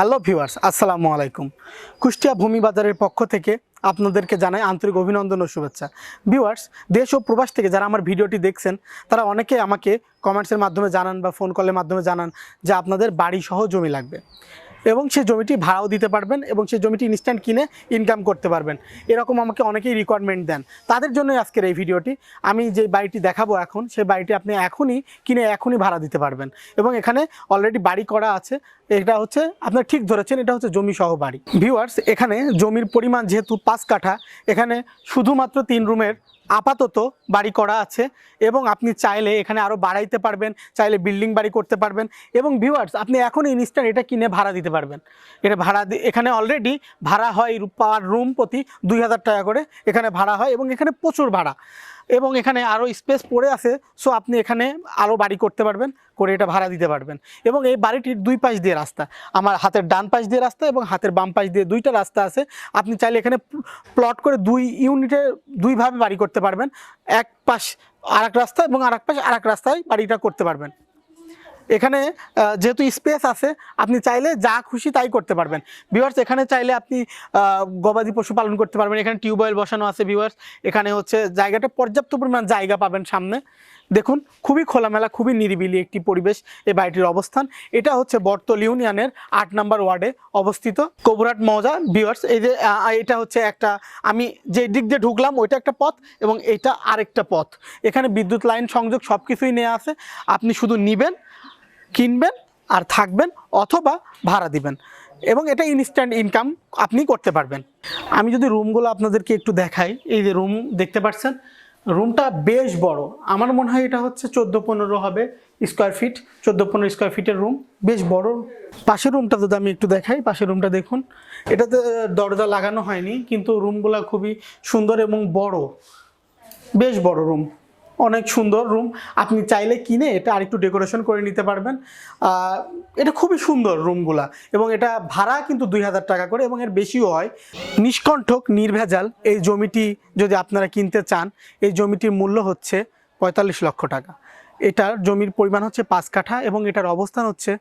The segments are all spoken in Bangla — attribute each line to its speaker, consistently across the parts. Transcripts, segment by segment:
Speaker 1: হ্যালো ভিউয়ার্স, আসসালামু আলাইকুম। কুষ্টিয়া ভূমি বাজারের পক্ষ থেকে আপনাদেরকে জানাই আন্তরিক অভিনন্দন ও শুভেচ্ছা। ভিউয়ার্স, দেশ ও প্রবাস থেকে যারা আমার ভিডিওটি দেখছেন, তারা অনেকে আমাকে কমেন্টসের মাধ্যমে জানান বা ফোন কলের মাধ্যমে জানান যে আপনাদের বাড়ি সহ জমি লাগবে। এবং সেই জমিটি ভাড়াও দিতে পারবেন এবং সেই জমিটি ইনস্ট্যান্ট কিনে ইনকাম করতে পারবেন। এরকম আমাকে অনেকেই রিকোয়ারমেন্ট দেন। তাদের জন্যই আজকের এই ভিডিওটি। আমি যে বাড়িটি দেখাবো এখন সেই বাড়িটি আপনি এখনই কিনে এখনই ভাড়া দিতে পারবেন। এবং এখানে অলরেডি বাড়ি করা আছে। এটা হচ্ছে, আপনার ঠিক ধরেছেন, এটা হচ্ছে জমি সহ বাড়ি। ভিউয়ার্স এখানে জমির পরিমাণ যেহেতু পাঁচ কাঠা, এখানে শুধুমাত্র তিন রুমের আপাতত বাড়ি করা আছে এবং আপনি চাইলে এখানে আরও বাড়াইতে পারবেন, চাইলে বিল্ডিং বাড়ি করতে পারবেন এবং ভিউয়ার্স আপনি এখন ইনস্ট্যান্ট এটা কিনে ভাড়া দিতে পারবেন। এটা ভাড়া এখানে অলরেডি ভাড়া হয় পার রুম প্রতি দুই হাজার টাকা করে, এখানে ভাড়া হয় এবং এখানে প্রচুর ভাড়া। এবং এখানে আরও স্পেস পড়ে আছে সো আপনি এখানে আরও বাড়ি করতে পারবেন, করে এটা ভাড়া দিতে পারবেন। এবং এই বাড়িটির দুই পাশ দিয়ে রাস্তা, আমার হাতের ডান পাশ দিয়ে রাস্তা এবং হাতের বাম পাশ দিয়ে দুইটা রাস্তা আছে। আপনি চাইলে এখানে প্লট করে দুই ইউনিটে দুইভাবে বাড়ি করতে পারবেন, এক পাশ আর রাস্তা এবং আর এক পাশ আর রাস্তায় বাড়িটা করতে পারবেন। এখানে যেহেতু স্পেস আছে, আপনি চাইলে যা খুশি তাই করতে পারবেন। ভিউয়ার্স এখানে চাইলে আপনি গবাদি পশু পালন করতে পারবেন। এখানে টিউবওয়েল বসানো আছে ভিউয়ার্স এখানে হচ্ছে জায়গাটা পর্যাপ্ত পরিমাণ জায়গা পাবেন সামনে। দেখুন, খুবই খোলামেলা, খুবই নিরিবিলি একটি পরিবেশ এই বাড়িটির অবস্থান। এটা হচ্ছে বর্তল ইউনিয়নের আট নম্বর ওয়ার্ডে অবস্থিত কবুরাট মৌজা। ভিউয়ার্স এই যে এটা হচ্ছে একটা, আমি যে দিক দিয়ে ঢুকলাম, ওইটা একটা পথ এবং এটা আরেকটা পথ। এখানে বিদ্যুৎ লাইন সংযোগ সব কিছুই নেওয়া আছে। আপনি শুধু নিবেন কিনবেন আর থাকবেন অথবা ভাড়া দিবেন। এবং এটা ইনস্ট্যান্ট ইনকাম আপনি করতে পারবেন। আমি যদি রুমগুলো আপনাদেরকে একটু দেখাই, এই যে রুম দেখতে পাচ্ছেন রুমটা বেশ বড়। আমার মনে হয় এটা হচ্ছে চোদ্দ পনেরো হবে স্কোয়ার ফিট চোদ্দ পনেরো স্কোয়ার ফিটের রুম বেশ বড়। পাশের রুমটা যদি আমি একটু দেখাই, পাশের রুমটা দেখুন, এটাতে দরজা লাগানো হয়নি, কিন্তু রুমগুলো খুবই সুন্দর এবং বড়, বেশ বড় রুম অনেক সুন্দর রুম আপনি চাইলে কিনে এটা আরেকটু ডেকোরেশন করে নিতে পারবেন। এটা খুবই সুন্দর রুমগুলা এবং এটা ভাড়া কিন্তু দুই হাজার টাকা করে এবং এর বেশিও হয়। নিষ্কণ্ঠক, নির্ভেজাল এই জমিটি যদি আপনারা কিনতে চান, এই জমিটির মূল্য হচ্ছে পঁয়তাল্লিশ লক্ষ টাকা। এটার জমির পরিমাণ হচ্ছে পাঁচ কাঠা এবং এটার অবস্থান হচ্ছে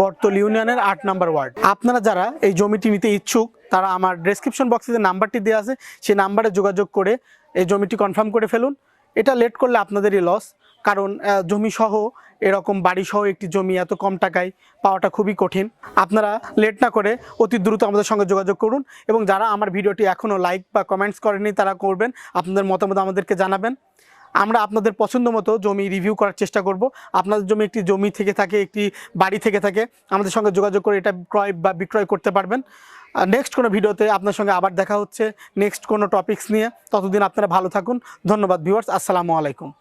Speaker 1: বর্তল ইউনিয়নের আট নাম্বার ওয়ার্ড। আপনারা যারা এই জমিটি নিতে ইচ্ছুক, তারা আমার ডেসক্রিপশন বক্সে যে নাম্বারটি দেওয়া আছে, সেই নাম্বারে যোগাযোগ করে এই জমিটি কনফার্ম করে ফেলুন। এটা লেট করলে আপনাদেরই লস কারণ আহ, জমি সহ এরকম বাড়ি সহ একটি জমি এত কম টাকায় পাওয়াটা খুবই কঠিন। আপনারা লেট না করে অতি দ্রুত আমাদের সঙ্গে যোগাযোগ করুন এবং যারা আমার ভিডিওটি এখনও লাইক বা কমেন্টস করেনি তারা করবেন। আপনাদের মতামত আমাদেরকে জানাবেন। আমরা আপনাদের পছন্দ মতো জমি রিভিউ করার চেষ্টা করব। আপনাদের জমি একটি জমি থেকে থাকে একটি বাড়ি থেকে থাকে আমাদের সঙ্গে যোগাযোগ করে এটা ক্রয় বা বিক্রয় করতে পারবেন। নেক্সট কোনো ভিডিওতে আপনার সঙ্গে আবার দেখা হচ্ছে। নেক্সট কোনো টপিক্স নিয়ে। ততদিন আপনারা ভালো থাকুন। ধন্যবাদ ভিউয়ার্স আসসালামু আলাইকুম।